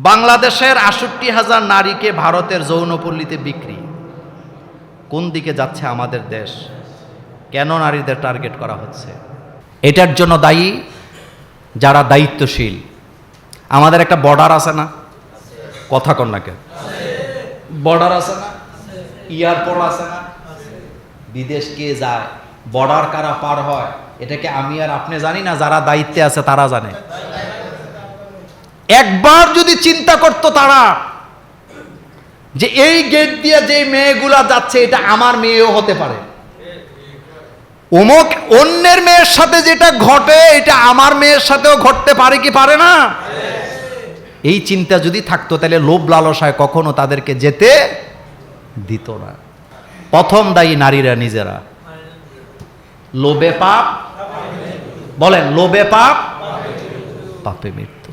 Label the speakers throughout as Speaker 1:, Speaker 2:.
Speaker 1: বাংলাদেশের আষট্টি হাজার নারীকে ভারতের যৌনপল্লীতে বিক্রি। কোন দিকে যাচ্ছে আমাদের দেশ? কেন নারীদের টার্গেট করা হচ্ছে? এটার জন্য দায়ী যারা দায়িত্বশীল। আমাদের একটা বর্ডার আছে না? কথা কন না কেন বর্ডার আছে না? এয়ারপোর্ট আছে না? বিদেশ কে যায়? বর্ডার কারা পার হয়? এটাকে আমি আর আপনি জানি না, যারা দায়িত্বে আছে তারা জানে। একবার যদি চিন্তা করতো তারা যে এই গেট দিয়ে যে মেয়েগুলা যাচ্ছে, এটা আমার মেয়েও হতে পারে। অমুক অন্যের মেয়ের সাথে যেটা ঘটে, এটা আমার মেয়ের সাথেও ঘটতে পারে কি পারে না? এই চিন্তা যদি থাকতো, তাহলে লোভ লালসায় কখনো তাদেরকে যেতে দিত না। প্রথম দায়ী নারীরা নিজেরা। লোভে পাপ, বলেন, লোভে পাপ, পাপে মৃত্যু।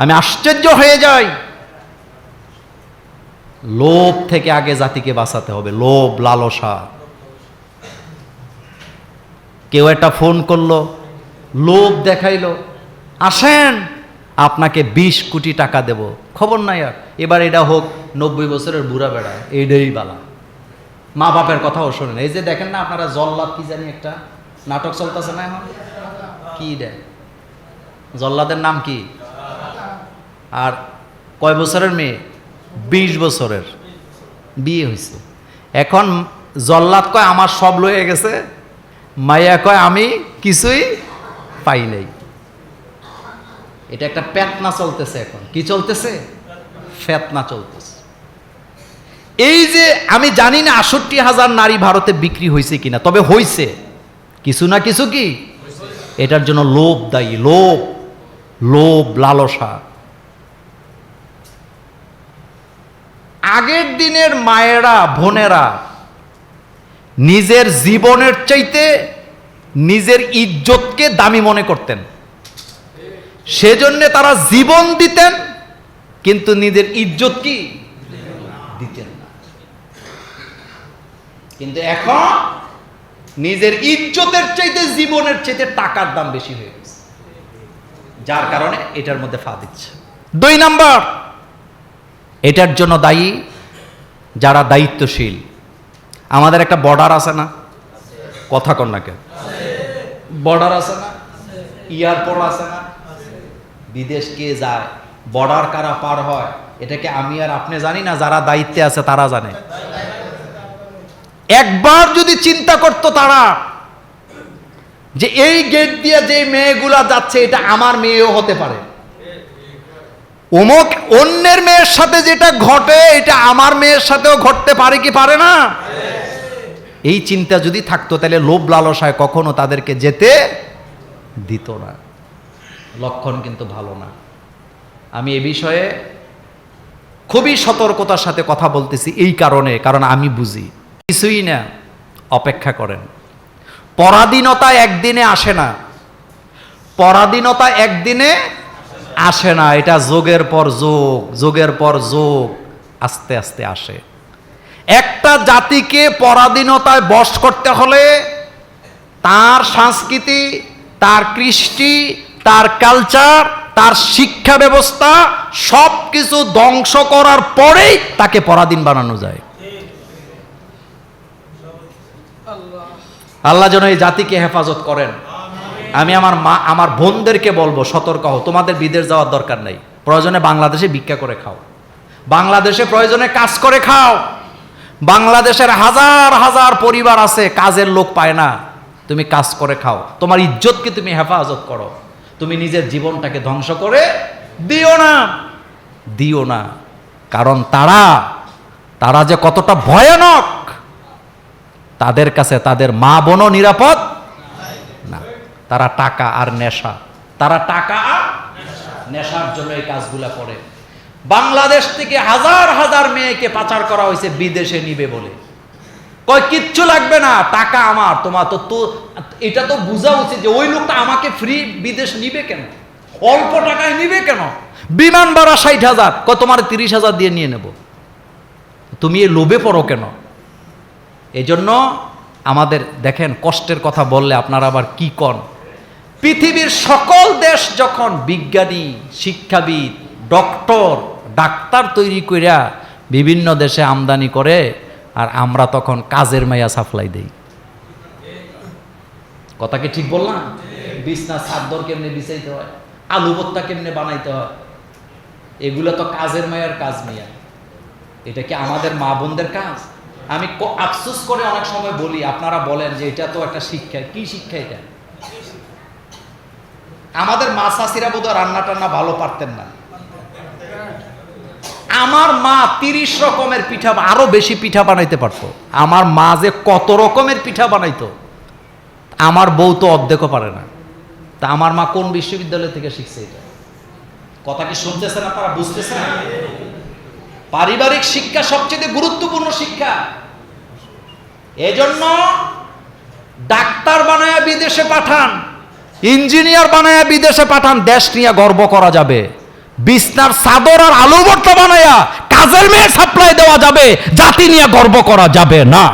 Speaker 1: আমি আশ্চর্য হয়ে যাই। লোভ থেকে আগে জাতিকে বাঁচাতে হবে, লোভ, লালসা। কেউ একটা ফোন করল, লোভ দেখাইলো, আসেন, আপনাকে বিশ কোটি টাকা দেব। খবর নাই আর। এবার এটা হোক নব্বই বছরের বুড়া বেড়া এইটাই বালা। মা বাপের কথাও শোনেন। এই যে দেখেন না আপনারা, জল্লাদ কি জানি একটা? নাটক চলতেছে না এখন? কি দেয়? জল্লাদের নাম কি? আর কয় বছরের মেয়ে? বিশ বছরের। বিয়ে হয়েছে। এখন জল্লাদ কয়, আমার সব লয়ে গেছে। মাইয়া কয়, আমি কিছুই পাই নাই। এটা একটা প্যাতনা চলতেছে এখন। কি চলতেছে? ফেতনা চলতেছে। এই যে আমি জানি না আষট্টি হাজার নারী ভারতে বিক্রি হয়েছে কিনা, তবে হয়েছে। কিছু না কিছু কি? এটার জন্য লোভ দায়ী, লোভ। লোভ, লালসা। আগের দিনের মায়েরা, বোনেরা নিজের জীবনের চাইতে নিজের ইজ্জতকে দামি মনে করতেন। সেজন্য তারা জীবন দিতেন, কিন্তু নিজের ইজ্জত কি? দিতেন না। কিন্তু এখন নিজের ইজ্জতের চাইতে জীবনের চাইতে টাকার দাম বেশি হয়ে গেছে। যার কারণে এটার মধ্যে ফা দিচ্ছে। দুই নাম্বার, এটার জন্য দায়ী যারা দায়িত্বশীল। আমাদের একটা বর্ডার আছে না? কথা কন না কেন বর্ডার আছে না? এয়ারপোর্ট আছে না? বিদেশ কে যায় বর্ডার কারা পার হয়, এটাকে আমি আর আপনি জানি না, যারা দায়িত্বে আছে তারা জানে। একবার যদি চিন্তা করতো তারা যে এই গেট দিয়ে যে মেয়েগুলা যাচ্ছে, এটা আমার মেয়েও হতে পারে। অমুক অন্যের মেয়ের সাথে যেটা ঘটে, এটা আমার মেয়ের সাথেও ঘটতে পারে কি পারে না? এই চিন্তা যদি থাকতো, তাহলে লোভ লালসায় কখনো তাদেরকে যেতে দিত না। লক্ষণ কিন্তু ভালো না। আমি এ বিষয়ে খুবই সতর্কতার সাথে কথা বলতেছি এই কারণে, কারণ আমি বুঝি। কিছুই না, অপেক্ষা করেন। পরাধীনতা একদিনে আসে না। পরাধীনতা একদিনে আসে না, এটা যোগের পর যোগ, যোগের পর যোগ, আস্তে আস্তে আসে। একটা জাতিকে পরাধীনতায় বশ করতে হলে তার সংস্কৃতি, তার কৃষ্টি, তার কালচার, তার শিক্ষা ব্যবস্থা সব কিছু ধ্বংস করার পরেই তাকে পরাধীন বানানো যায়। আল্লাহ যেন এই জাতিকে হেফাজত করেন। আমি আমার মা, আমার বোনদেরকে বলব, সতর্ক হও। তোমাদের বিদেশ যাওয়ার দরকার নেই। প্রয়োজনে বাংলাদেশে ভিক্ষা করে খাও। বাংলাদেশে প্রয়োজনে কাজ করে খাও। বাংলাদেশের হাজার হাজার পরিবার আছে, কাজের লোক পায় না। তুমি কাজ করে খাও। তোমার ইজ্জতকে তুমি হেফাজত করো। তুমি নিজের জীবনটাকে ধ্বংস করে দিও না। দিও না। কারণ তারা তারা যে কতটা ভয়ানক, তাদের কাছে তাদের মা বোনও নিরাপদ তারা টাকা আর নেশা। তারা টাকা আর নেশার জন্য এই কাজগুলা করে। বাংলাদেশ থেকে হাজার হাজার মেয়েকে পাচার করা হয়েছে, বিদেশে নিবে বলে। কয়, কিচ্ছু লাগবে না, টাকা আমার, তোমার তো তো, এটা তো বোঝা উচিত যে ওই লোকটা আমাকে ফ্রি বিদেশ নিবে কেন? অল্প টাকায় নিবে কেন? বিমান ভাড়া ষাট হাজার, কয়, তোমার তিরিশ হাজার দিয়ে নিয়ে নেব। তুমি এ লোভে পড়ো কেন? এজন্য আমাদের, দেখেন, কষ্টের কথা বললে আপনারা আবার কি কন? পৃথিবীর সকল দেশ যখন বিজ্ঞানী, শিক্ষাবিদ, ডক্টর, ডাক্তার তৈরি কইরা বিভিন্ন দেশে আমদানি করে, আর আমরা তখন কাজের মাইয়া সাপ্লাই দেই। কথা কি ঠিক বললাম? বিছনা, চাদর কেমনে বিছাইতে হয়? আলু ভর্তা কেমনে বানাইতে হয়? এগুলো তো কাজের মায়ার কাজ মিয়া। এটা কি আমাদের মা বোনদের কাজ? আমি আফসোস করে অনেক সময় বলি, আপনারা বলেন যে এটা তো একটা শিক্ষা। কি শিক্ষা এটা? আমাদের মা শাশিরা বোধহয় রান্না টান্না ভালো পারতেন না। আমার মা তিরিশ রকমের পিঠা আরও বেশি পিঠা বানাইতে পারতো। আমার মা যে কত রকমের পিঠা বানাইতো, আমার বউ তো অর্ধেকও পারে না। তা আমার মা কোন বিশ্ববিদ্যালয় থেকে শিখছে এটা? কথা কি শুনতেছেন আপনারা? বুঝতেছেন? পারিবারিক শিক্ষা সবচেয়ে গুরুত্বপূর্ণ শিক্ষা। এজন্য ডাক্তার বানায় বিদেশে পাঠান। ইঞ্জিনিয়ার বানায়া বিদেশে পাঠান, দেশ নিয়ে গর্ব করা যাবে। বিছনার চাদর আর আলু ভর্তা বানায়া কাজের মেয়ে সাপ্লাই দেওয়া যাবে, জাতি নিয়ে গর্ব করা যাবে না।